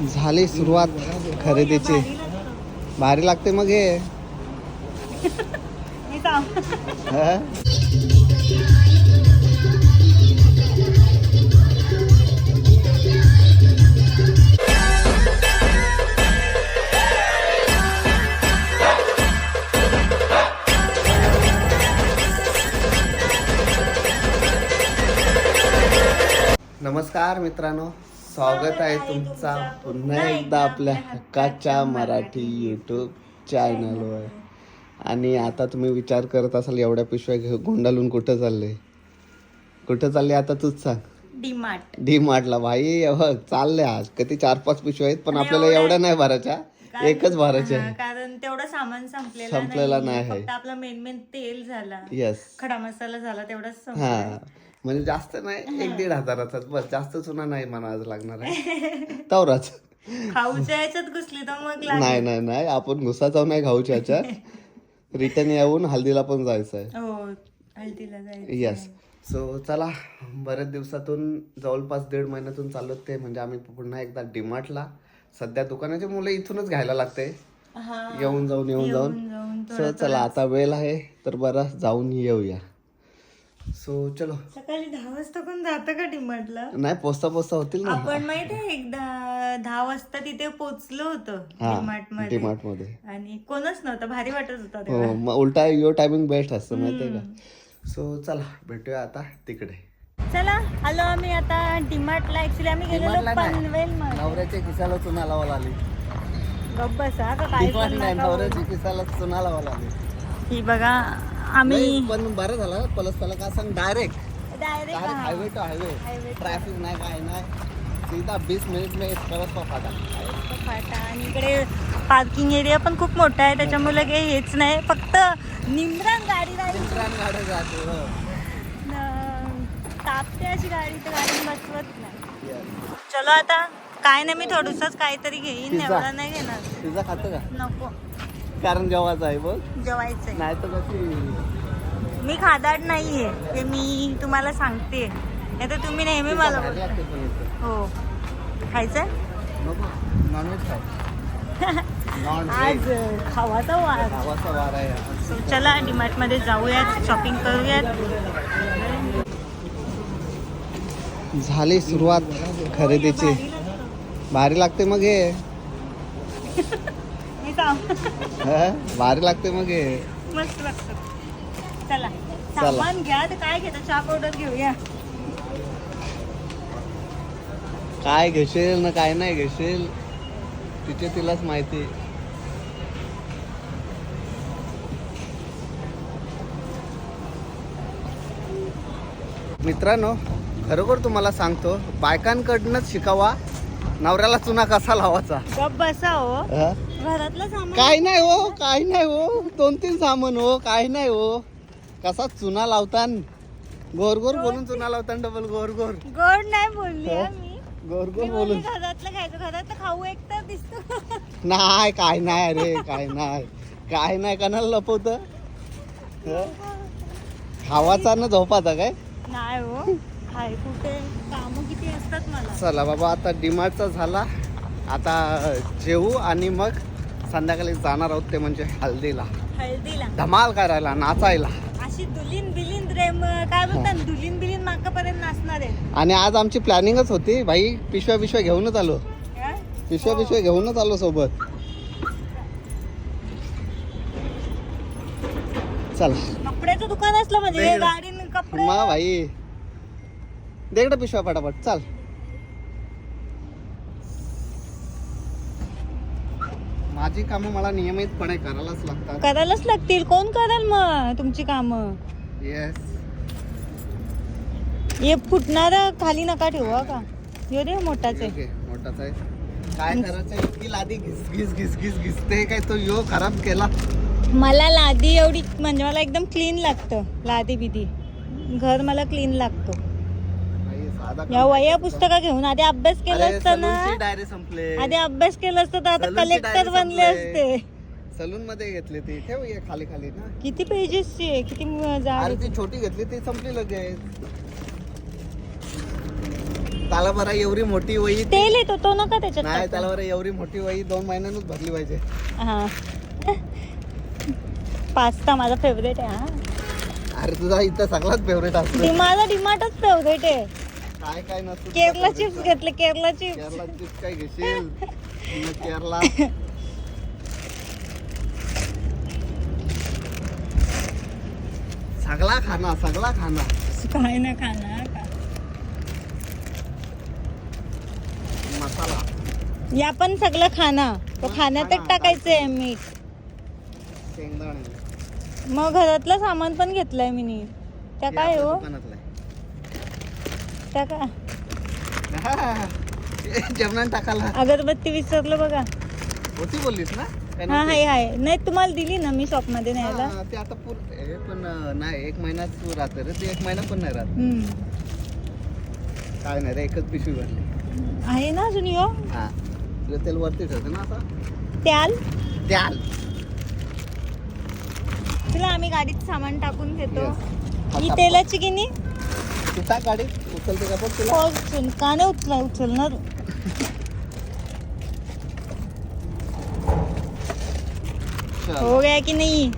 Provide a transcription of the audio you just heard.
झाली सुरुवात खरेदीची. भारी लागते मग हे? नमस्कार मित्रांनो. स्वागत आहे तुमचा पुन्हा एकदा आपल्या हक्काच्या मराठी यूट्यूब चॅनलवर आणि आता तुम्ही विचार करत असाल एवढ्या पिशव्या घेऊ गोंडालून कुठं चालले? कुठं चालले आता तूच सांग. डीमार्ट. डी मार्टला भाई चालले आज. किती चार पाच पिशव्या आहेत पण आपल्याला एवढ्या नाही भरायच्या. एकच भरायच्या. हा, कारण तेवढं सामान संपलेलं संपलेलं नाही. आपला मेन मेन तेल झाला. येस खडा मसाला झाला तेवढाच. हा. म्हणजे जास्त नाही एक दीड हजाराचाच. बस जास्त चुना नाही म्हणावं लागणार आहे. तवराच. खाऊच्या याच्यात घुसली तर मग लागेल. नाही नाही. नाही आपण घुसाचा नाही खाऊच्या ह्याच्यात रिटर्न येऊन हल्दीला पण जायचं आहे. हो जायचं येस सो चला. बऱ्याच दिवसातून जवळपास दीड महिन्यातून चालत ते म्हणजे आम्ही पुन्हा एकदा डिमार्टला सध्या दुकानाचे मुलं इथूनच घ्यायला लागते. हा. येऊन जाऊन येऊन जाऊन. जाऊन सो चला आता वेळ आहे. तर बरं जाऊन येऊया. सो चलो. सकाळी दहा वाजता पण जातं का डीमार्टला? नाही पोचता पोचता होतील ना. आपण माहीत आहे एकदा दहा वाजता तिथे पोहोचलो होतो डीमार्टमध्ये डीमार्टमध्ये आणि कोणच नव्हतं भारी वाटत होता. हो मग उलटा यो टायमिंग बेस्ट असतं माहितीये का? सो चला भेटूया आता तिकडे. चला आलो आम्ही आता डीमार्टला. ऍक्च्युली आम्ही गेलेलो DMart ला नाही. पनवेल नवऱ्याच्या किसाला चुना लावायला आली. गप्प बसा का काय पण नाही नवऱ्याच्या किसाला चुना लावायला आली. बोलू. ही बघा आम्ही पण बरं झालं. पलस पला का सांग direct direct highway to highway traffic नाही काय नाही. सीधा बीस मिनिट में परत फाटा. फाटा. आणि इकडे पार्किंग एरिया पण खूप मोठा आहे. त्याच्यामुळे काही हेच नाही. फक्त निमरान गाडी राहील. इंद्रान गाडी जाते हो. तापते अशी गाडी तर गाडी बसवत नाही. चलो आता. काय नाही मी थोडंसंच काहीतरी घेईन. एवढं नाही घेणार. पिझ्झा खातं का? नको. कारण जेवायचं आहे बघ. जेवायचंय. नाही तर कशी? मी खादाड नाहीये. हे मी तुम्हाला सांगते. नाही तर तुम्ही नेहमी मला बोलता. हो. खायचंय? नॉनव्हेज खाय नॉन आज खावाचा वार. गावाचा वार आहे. आज. So, चला डीमार्टमध्ये जाऊयात शॉपिंग करूयात. झाली सुरुवात खरेदीची. भारी लागते मग हं? भारी लागते मग हे. मस्त लागतं. चला. चला. सामान घ्या तर काय घेता? चहा पावडर घेऊया. काय घेशील ना काय नाही घेशील तिचे तिलाच माहिती. मित्रांनो खरोखर तुम्हाला सांगतो बायकांकडनंच शिकावा नवऱ्याला चुना कसा लावायचा? गप बसा हो. हं? घरातलं सामान. काय नाही हो काय नाही हो. दोन तीन सामान हो काय नाही हो. कसा चुना लावतान? गोर गोर बोलून चुना लावतान डबल गोर गोर. गोड नाही बोलली हो? मी. गोर मी गोर बोलली बोलून. घरातलं खायचं घरातलं खाऊ एक तर दिसतो. नाही काय नाही अरे काय नाही. काय नाही कणाला लपवत? खावाचा ना झोपाचा काय? नाही हो. खाय कुठे? काम किती असतात मला? चला बाबा आता डिमार्टचा झाला. आता जेवू आणि मग संध्याकाळी जाणार आहोत ते म्हणजे हल्दीला हळदीला. धमाल करायला नाचायला. अशी दुलीन बिलीन रेम काय बोलतात दुलीन बिलीन माकापर्यंत नाचणार आहे आणि आज आमची प्लॅनिंगच होती भाई पिशव्या पिशव्या घेऊनच आलो. हं? पिशव्या पिशव्या घेऊनच आलो सोबत. चला. कपड्याचं दुकान असलं म्हणजे. गाडी कपडे मा भाई. देकडे पिशव्या पटापट. चाल. माझी कामं मला नियमितपणे करायलाच लागतात. करायलाच लागतील. कोण करेल मग तुमची कामं? येस हे फुटणारा खाली नका ठेवा का? यो रे मोठाच. आहे मोठाच. आहे काय करायचं इतकी लादी घिस घिस घिस घिस घिसते काय तो यो खराब केला? मला लादी एवढी म्हणजे मला एकदम क्लीन लागतं लादी बिदी घर मला क्लीन लागतो. साधा या पुस्तका घेऊन आधी अभ्यास केला असता ना? डायरी संपले. आधी अभ्यास केला असता तर आता सलूनची कलेक्टर डायरी बनले संपले. असते. सलून मध्ये घेतली ती. ठेव ये खाली खाली ना. किती पेजेसची आहे? किती म- जाड अरे आहे. ती छोटी घेतली ती संपली लगेच. त्याला बरं एवढी मोठी वही तेल येतो तो नका त्याच्यात नाही. त्याला बरं एवढी मोठी वही दोन महिन्यानंच भरली पाहिजे. हा. पास्ता माझा फेवरेट आहे हा. अरे तुझा इथं सगळाच फेवरेट असतो डी- माझा डिमार्टच फेवरेट आहे. काय काय नसतं केरला चिप्स. घेतले केरला चिप्स केरला चिप्स काय घेशील? केरला. सगळा खाना सगळा खाना. काय ना खाणार का? मसाला. या पण सगळं खाना. तो हा, खाण्यातच खाना, टाकायचंय मीठ. शेंगदाणे. मग घरातलं सामान पण घेतलंय मी. त्या काय हो? दुकानातलं. आहे. ते जेवणात टाकायला. अगरबत्ती विसरलं बघा. होती बोललीस ना? हा? हाय हाय. नाही तुम्हाला दिली ना मी शॉपमध्ये न्यायला. हा, ते आता पूर हे पण अं, नाही एक महिन्यात तू राहते रे. ते एक महिना पण नाही राहत. हम्म. काय नाही रे एकच पिशवी भरली. आहे ना अजून यो? हा. तुला तेल वरती ठेवते ना आता? त्याल? द्याल तुला आम्ही गाडीत सामान टाकून घेतो Yes. ही तेलाची गिनी? तू टाक गाडीत उचलते का बघ तुला? हो, उचल. का नाही उचला उचलणार. चल. हो गया की नाही?